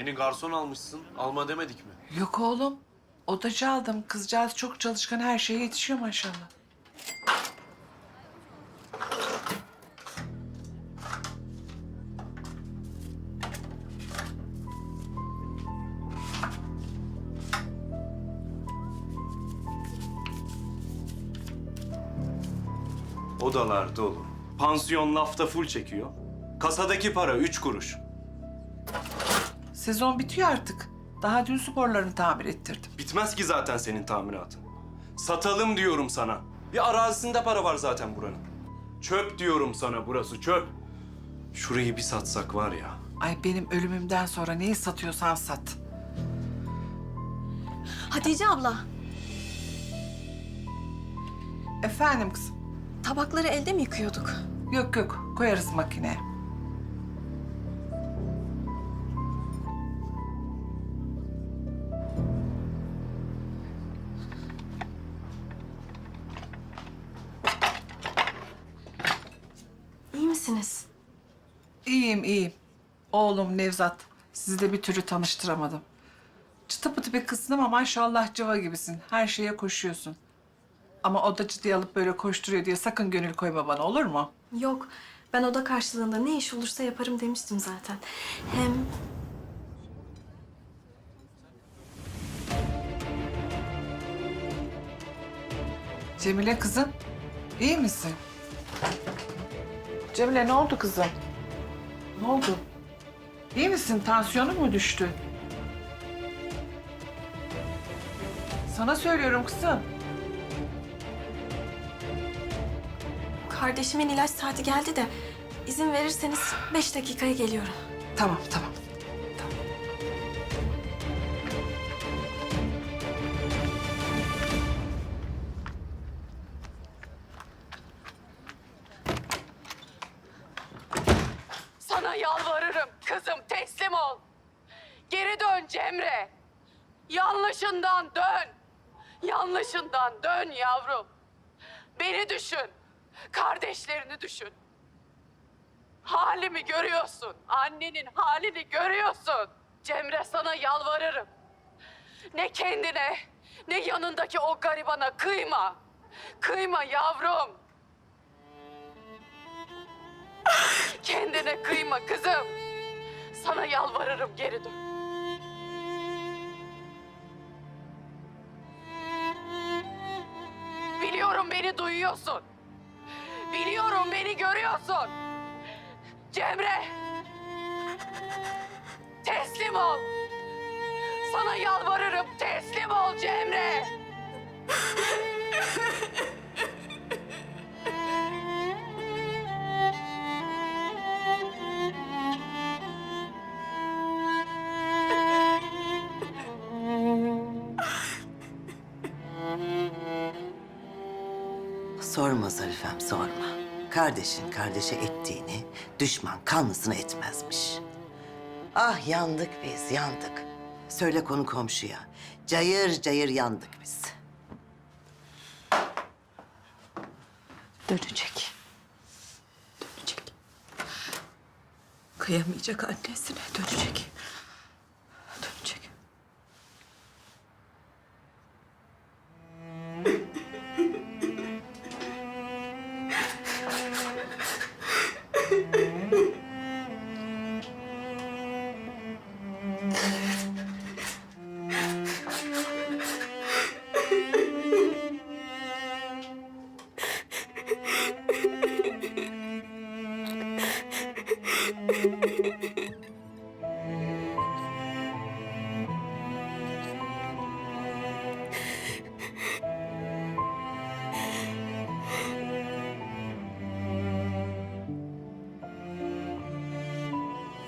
Yeni garson almışsın. Alma demedik mi? Yok oğlum. Odacı aldım. Kızcağız çok çalışkan her şeye yetişiyor maşallah. Odalar dolu. Pansiyon lafta full çekiyor. Kasadaki para üç kuruş. Sezon bitiyor artık. Daha dün sporlarını tamir ettirdim. Bitmez ki zaten senin tamiratın. Satalım diyorum sana. Bir arazisinde para var zaten buranın. Çöp diyorum sana burası çöp. Şurayı bir satsak var ya. Ay benim ölümümden sonra neyi satıyorsan sat. Hatice abla, Efendim kızım. tabakları elde mi yıkıyorduk? Yok yok koyarız makineye. Misiniz? İyiyim iyiyim. Oğlum Nevzat. Sizi de bir türlü tanıştıramadım. Çıtı pıtı bir kızsın ama maşallah cıva gibisin. Her şeye koşuyorsun. Ama odacı diye alıp böyle koşturuyor diye sakın gönül koyma bana olur mu? Yok, ben oda karşılığında ne iş olursa yaparım demiştim zaten. Hem Cemile kızım, iyi misin? Cemile ne oldu kızım? Ne oldu? İyi misin? Tansiyonun mu düştü? Sana söylüyorum kızım. kardeşimin ilaç saati geldi de izin verirseniz beş dakikaya geliyorum. Tamam, tamam. tamam. Yalvarırım kızım teslim ol. Geri dön Cemre. Yanlışından dön. Yanlışından dön yavrum. Beni düşün. Kardeşlerini düşün. Halimi görüyorsun. Annenin halini görüyorsun. Cemre sana yalvarırım. Ne kendine ne yanındaki o garibana kıyma. Kıyma yavrum. Kendine kıyma kızım. Sana yalvarırım geri dön. Biliyorum beni duyuyorsun. Biliyorum beni görüyorsun. Cemre. Teslim ol. Sana yalvarırım teslim ol Cemre. Sorma Zarifem sorma. Kardeşin kardeşe ettiğini düşman kanlısına etmezmiş. Ah yandık biz yandık. Söyle konu komşuya. Cayır cayır yandık biz. Dönecek. Dönecek. Kıyamayacak annesine dönecek. Dönecek.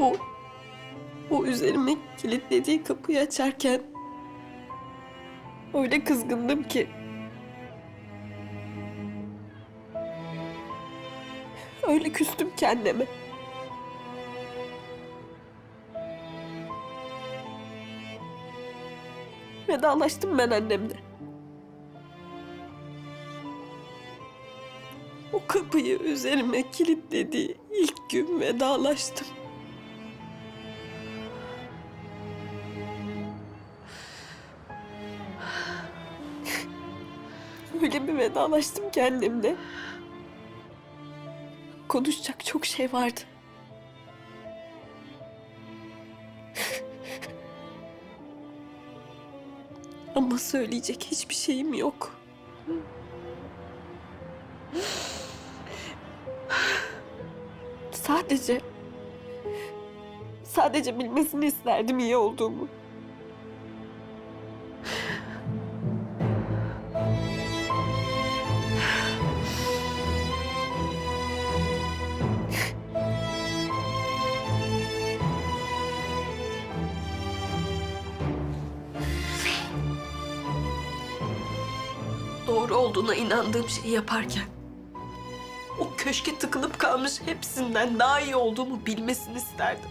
O, o üzerime kilitlediği kapıyı açarken öyle kızgındım ki. Öyle küstüm kendime. Vedalaştım ben annemle. O kapıyı üzerime kilitlediği ilk gün vedalaştım. Bir vedalaştım ki annemle. Konuşacak çok şey vardı. Ama söyleyecek hiçbir şeyim yok. Sadece... Sadece bilmesini isterdim iyi olduğumu. Doğru olduğuna inandığım şeyi yaparken o köşke tıkılıp kalmış hepsinden daha iyi olduğumu bilmesini isterdim.